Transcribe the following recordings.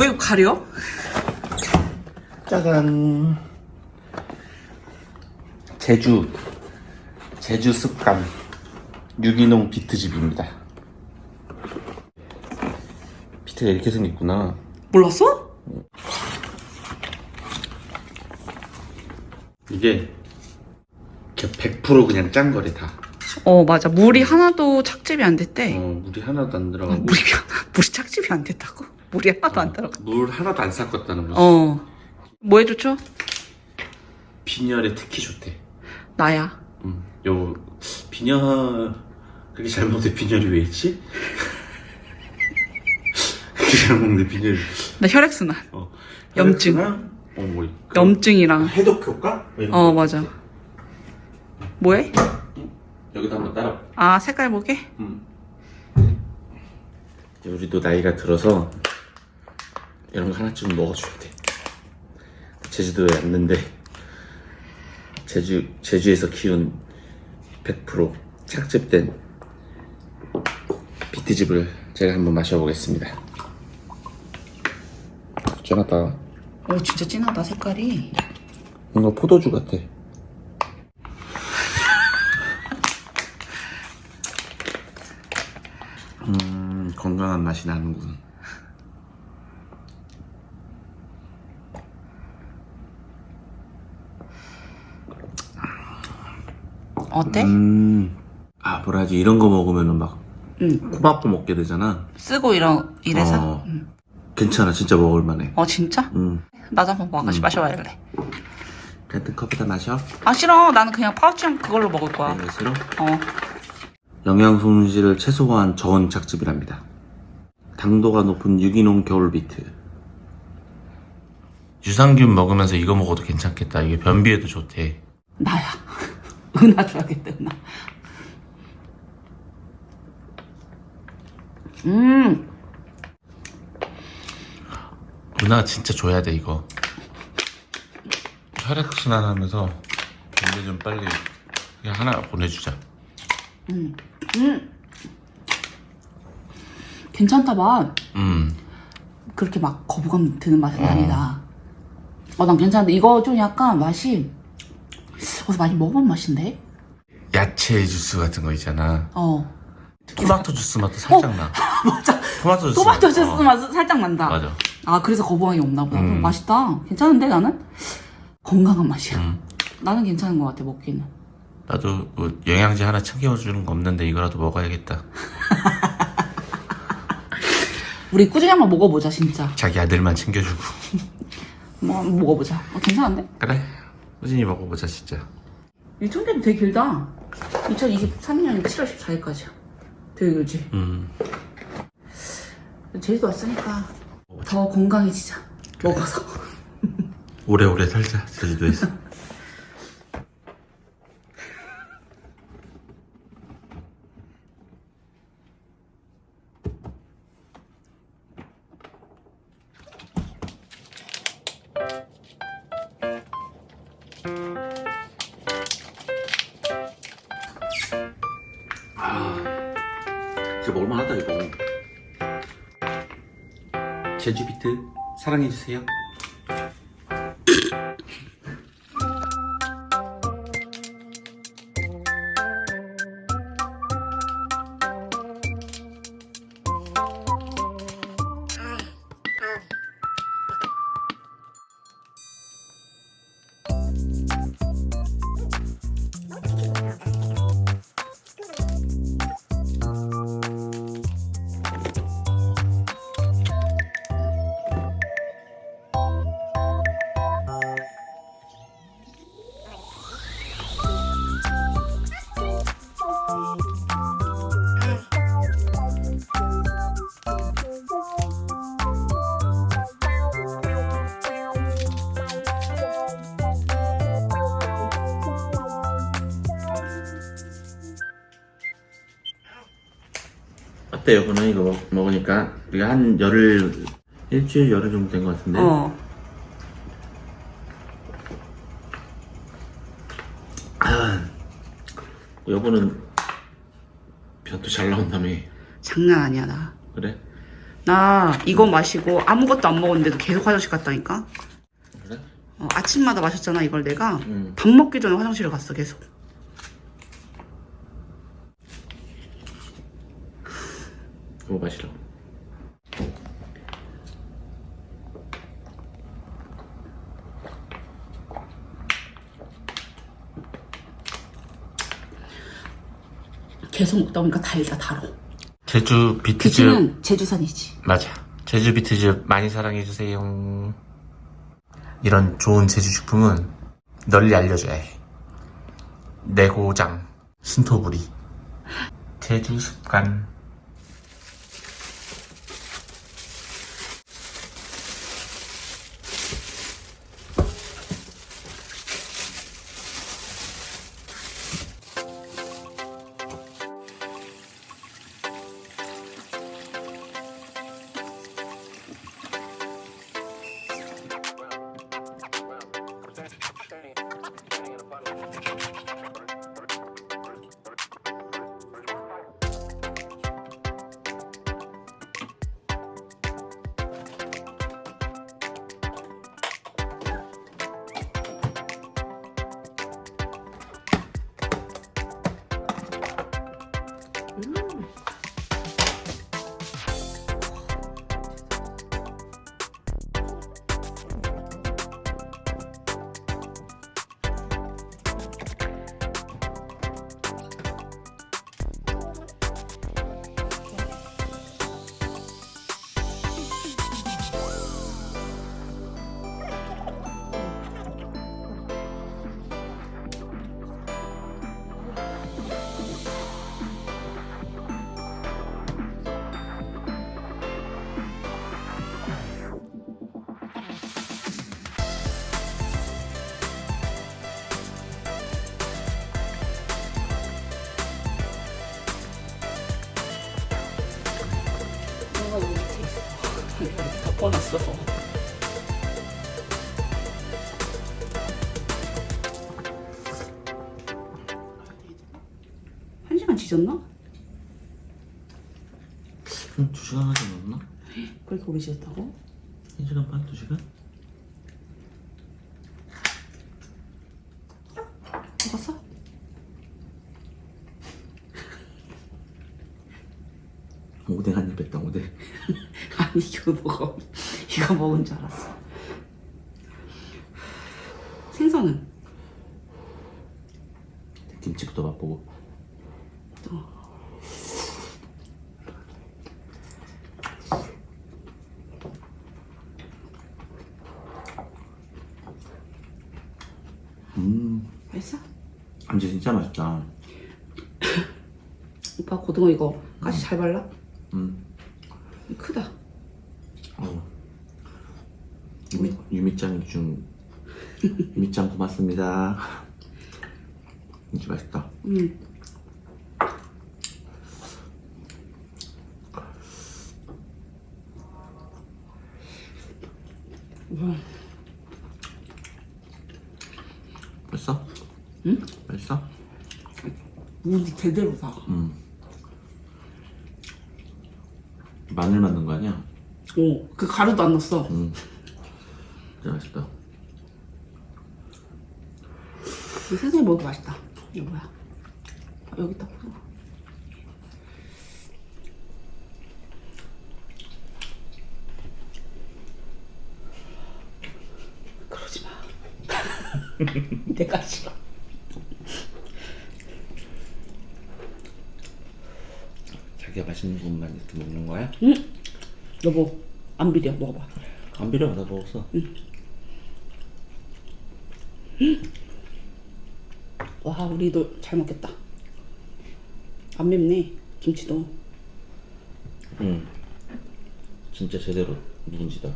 왜 이거 가려? 짜잔. 제주 제주 습감 유기농 비트집입니다. 비트가 이렇게 생겼구나. 몰랐어? 이게 100% 그냥 짠 거래 다. 어 맞아 물이 하나도 착즙이 안 됐대 어, 물이 하나도 안 들어가고 물이 물이 착즙이 안 됐다고? 물이 하나도 안 들어가 물 하나도 안 섞었다는 거지. 어 뭐에 좋죠? 빈혈에 특히 좋대. 나야 음, 요 빈혈 그렇게 잘 먹는데 빈혈이 왜 있지? 그렇게 잘 먹는데 빈혈이 나 혈액순환 어. 염증. 혈액순환? 어, 뭐 그- 염증이랑 해독 효과? 뭐 이런 어 거 맞아? 뭐해? 여기다 한번 따라. 아 색깔 보게? 음. 우리도 나이가 들어서 이런 거 하나쯤 먹어줘야 돼. 제주도에 왔는데 제주 제주에서 키운 100% 착즙된 비트즙을 제가 한번 마셔보겠습니다. 짠하다. 어 진짜 진하다 색깔이 뭔가 포도주 같아. 음, 건강한 맛이 나는군. 어때? 음, 아, 뭐라지, 이런 거 먹으면은 막, 응 코바고 먹게 되잖아. 쓰고 이런 이래서? 어. 응. 괜찮아, 진짜 먹을만해. 어 진짜? 음, 나도 한번 마시, 마셔봐야래 같은 컵에다 마셔. 아 싫어 나는 그냥 파우치랑 그걸로 먹을 거야 이거 싫어? 어 영양 손실을 최소화한 저온 착즙이랍니다. 당도가 높은 유기농 겨울 비트. 유산균 먹으면서 이거 먹어도 괜찮겠다. 이게 변비에도 좋대. 나야 은하 줘야겠다 은하. 음. 누나 진짜 줘야 돼 이거. 혈액 순환 하면서 변비 좀 빨리 그냥 하나 보내주자. 괜찮다 맛 음, 그렇게 막 거부감 드는 맛은 아니다. 어 난 괜찮은데 이거 좀 약간 맛이 어디서 많이 먹어본 맛인데? 야채 주스 같은 거 있잖아. 어 토마토 주스 맛도 살짝 나. 맞아 토마토 주스. 토마토 맛. 주스 어, 맛 살짝 난다 맞아. 아 그래서 거부감이 없나 보다 음. 맛있다 괜찮은데 나는? 건강한 맛이야 음. 나는 괜찮은 것 같아 먹기는 나도 뭐 영양제 하나 챙겨주는 거 없는데 이거라도 먹어야겠다. 우리 꾸준히 한번 먹어보자 진짜 자기 아들만 챙겨주고. 뭐 한번 먹어보자 어, 괜찮은데? 그래. 꾸준히 먹어보자 진짜. 일정계도 되게 길다. 2023년 7월 14일까지야. 되게 길지? 음. 제주도 왔으니까 더 건강해지자. 먹어서. 오래오래 살자 제주도에서. 사랑해주세요. 어때요, 그는 이거 먹, 먹으니까 우리가 한 열흘 일주일 열흘 정도 된 것 같은데. 어 아, 여보는 변도 잘 나온다며. 장난 아니야 나 그래? 나 이거 마시고 아무것도 안 먹었는데도 계속 화장실 갔다니까. 그래? 어, 아침마다 마셨잖아 이걸 내가 응. 밥 먹기 전에 화장실을 갔어 계속. 그거 마시라고. 계속 먹다 보니까 달다 달어. 제주 비트즈 비트는 제주산이지. 맞아. 제주 비트즈 많이 사랑해 주세요. 이런 좋은 제주 식품은 널리 알려줘야 해. 내고장 신토부리 제주 습관 덮어놨어. 한 시간 지졌나? 응, 두 시간 하지 않았나? 그렇게 오래 지졌다고? 한 시간 반, 두 시간? 먹었어? 오뎅 한입 했다, 오뎅. 아니 이거 먹어. 이거 먹은 줄 알았어. 생선은? 김치부터 맛보고. 음, 맛있어? 감자 진짜 맛있다. 오빠 고등어 이거 가시 잘 발라? 음, 크다. 어. 유미, 유미짱 중, 유미짱 고맙습니다. 진짜 맛있다. 음. 와, 맛있어? 응? 맛있어? 무지 제대로 다. 음. 마늘 만든 거 아니야? 오, 그 가루도 안 넣었어. 음. 진짜 맛있다. 이 세상에 먹기 맛있다. 이거 뭐야? 아, 여기 있다. 그러지 마. 내가 싫어. 자기가 맛있는 것만 이렇게 먹는 거야? 응? 여보, 안 비려. 먹어봐. 안 비려, 나 먹었어. 와, 우리도 잘 먹겠다. 안 맵네. 김치도. 응. 진짜 제대로 누군지다.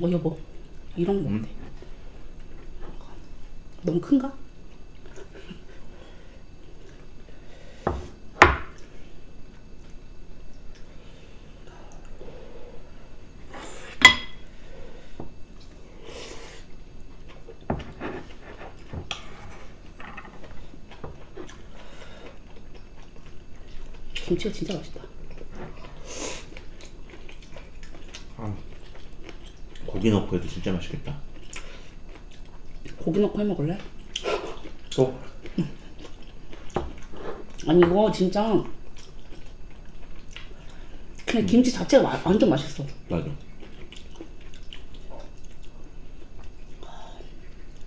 어, 여보. 이런 거 어때? 너무 큰가? 김치가 진짜 맛있다. 고기 넣고 해도 진짜 맛있겠다. 고기 넣고 해 먹을래? 또? 아니 이거 진짜 그냥 김치 자체가 마- 완전 맛있어. 맞아.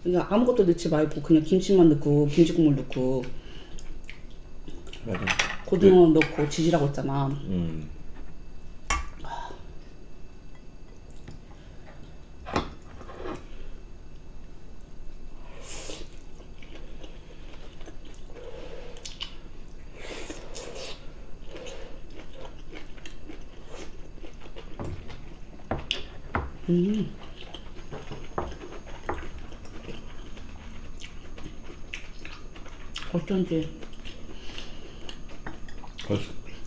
이거 아무것도 넣지 말고 그냥 김치만 넣고 김치 국물 넣고 맞아. 고등어 넣고 지지라고 했잖아. 음. 어쩐지 맛있어.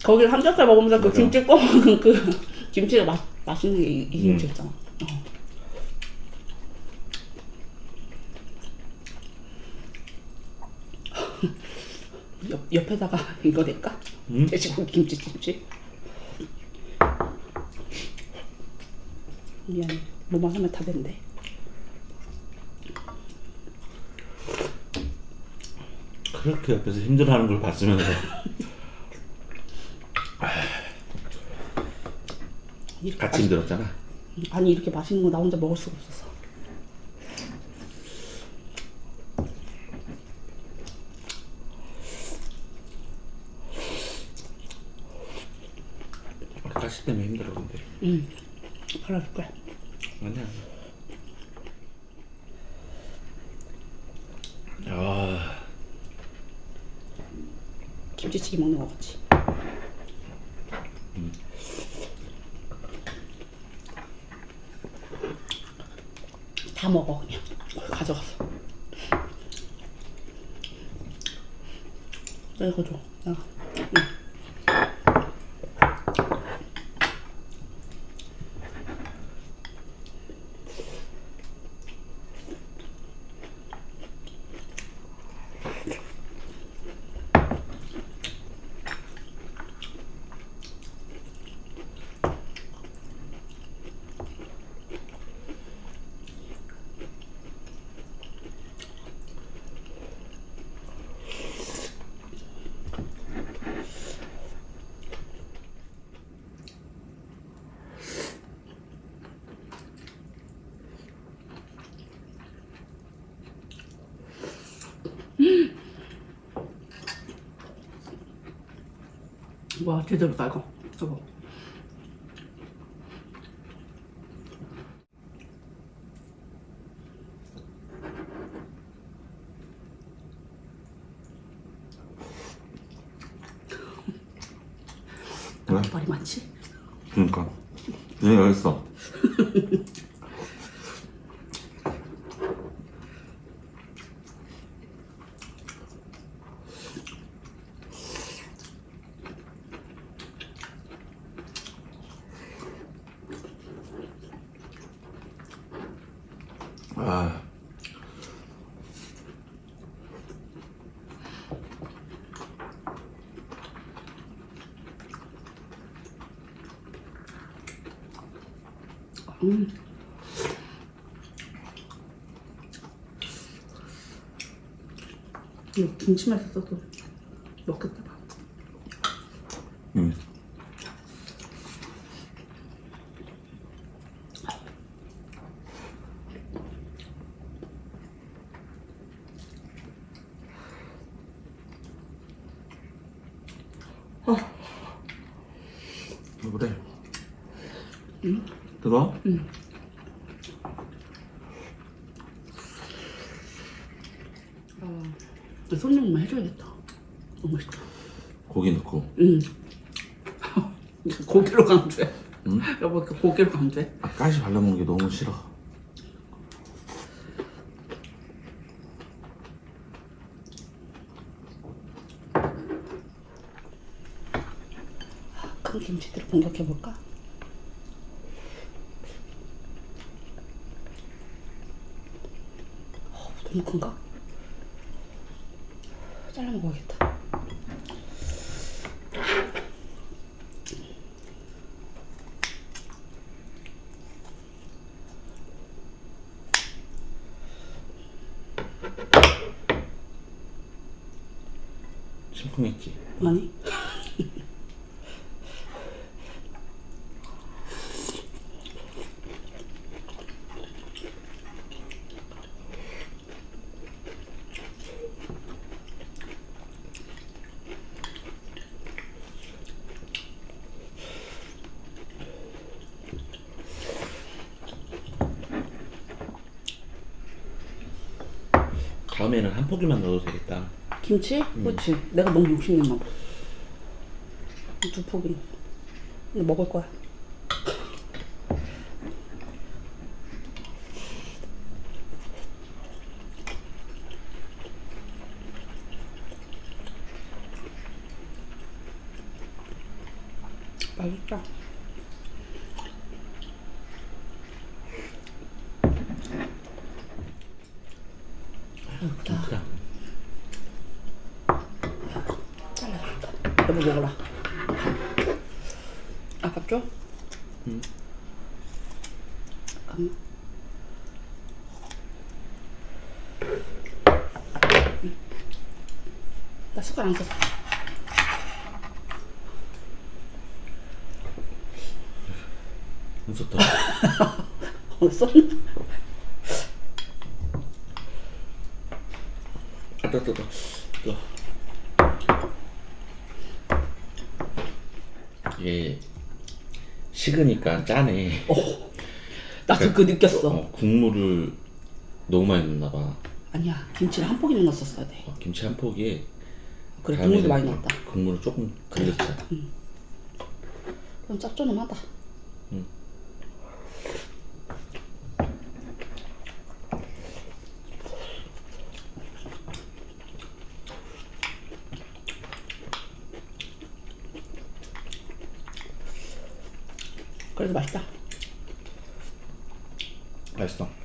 거기 삼겹살 먹으면서 그 맞아. 김치 꺼 먹은 그 김치가 맛 맛있는 게이 음. 김치였잖아. 어. 옆 옆에다가 이거 낼까? 응? 돼지고기 김치찜치. 미안해. 뭐만 하면 다 된대. 그렇게 옆에서 힘들어하는 걸 봤으면서 이렇게 같이 힘들었잖아. 아니 이렇게 맛있는 거 나 혼자 먹을 수가 없어서. 가시 때문에 힘들어 근데. 응. 발라줄 거야. 아니야. 아, 김치찌개 먹는 거 같지. 다 먹어 그냥 가져가서. 나 이거 줘. 야. 응. 와 제대로다 이거. 이거. 왜? 말이 많지? 그러니까 얘 여기 있어. 아, 음. 이거 김치만 있어도 먹겠다. 봐. 음. 왜 그래? 응? 뜨거? 응. 손님만 해줘야겠다. 너무 맛있다. 고기 넣고. 응. 고기로 강조해. 여보, 그 고기로 강조해. 아, 가시 발라먹는 게 너무 싫어. 큰 김치들을 공격해볼까? 너무 큰가? 잘라 먹어야겠다. 심쿵했지? 아니. 다음에는 한 포기만 넣어도 되겠다. 김치? 그렇지. 내가 너무 욕심냈나 봐. 두 포기. 근데 먹을 거야. 맛있다. 크다. 여보 먹어라. 아, 밥 줘? 응. 잠깐만. 나 숟갈 안 썼어. 안 썼다. 어, 썼나? 떠. 떠. 이게 식으니까 짜네. 나도 그 느꼈어. 어, 국물을 너무 많이 넣나 봐. 아니야, 김치를 한 포기만 넣었어야 돼. 어, 김치 한 포기에 그래, 다음에는 국물도 많이 넣었다. 국물을 조금 걸렸자. 그럼 짭조름하다. 응. 그래도 맛있다. 맛있어.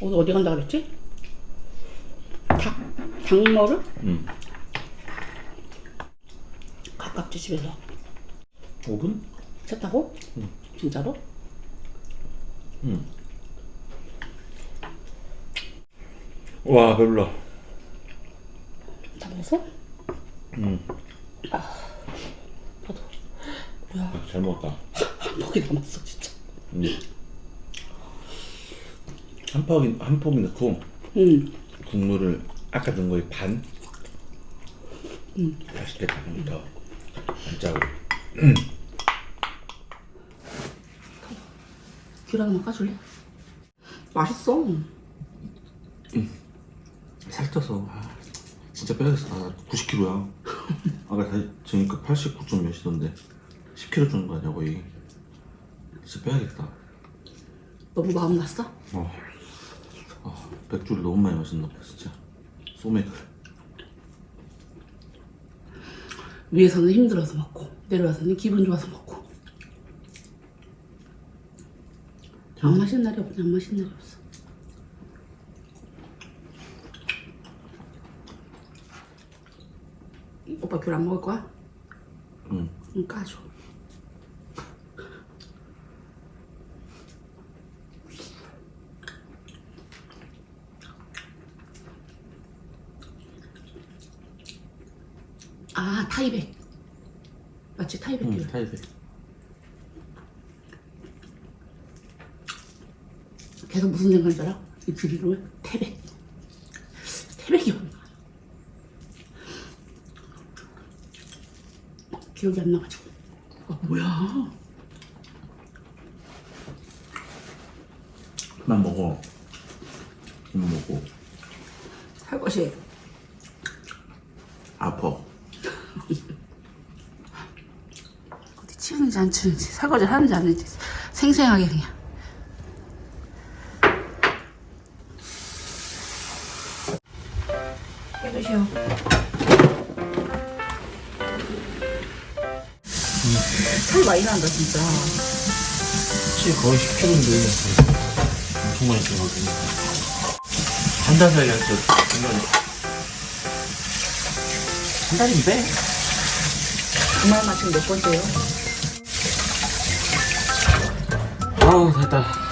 오늘 어디 간다 그랬지? 닭, 닭머를? 응. 가깝지 집에서. 5분? 차 타고? 진짜로? 응. 와, 배불러. 다 먹었어? 응. 나도. 뭐야, 아, 잘 먹었다. 한 포기 남았어, 진짜. 응. 한 포기, 한 포기 넣고 응. 국물을 아까 넣은 거에 반? 응. 맛있겠다. 한 더. 안 짜고. 귤 하나만 까줄래? 맛있어. 살쪄서 아, 진짜 빼야겠어. 나 90kg야. 아까 다시 재니까 89점 몇이던데 10kg 찌는 거 아니야 거의. 진짜 빼야겠다. 너무 마음 났어? 어. 아, 백주를 너무 많이 마셨나 봐 진짜. 소맥을. 위에서는 힘들어서 먹고, 내려와서는 기분 좋아서 먹고. 안 마신 날이 없네, 안 마신 날이 없어. 오빠 귤 안 먹을 거야? 응. 응, 까줘. 아, 타이백. 맞지, 타이백 응. 귤. 타이베. 계속 무슨 생각이 들어? 이귤 이름을? 태백. 태백이 었나? 기억이 안 나가지고. 아, 뭐야. 그만 먹어. 그만 먹고. 살것이 아파. 어디 치우는지 안 치우는지 설거지 하는지 안 하는지 생생하게 그냥 해주시오. 살 많이 난다 진짜. 치 거의 10kg인데 엄청 많이 들어가거든요. 한달 사이에 진짜 중간에 한 달이면 빼. 주말 마침 몇 번째요? 아우 됐다.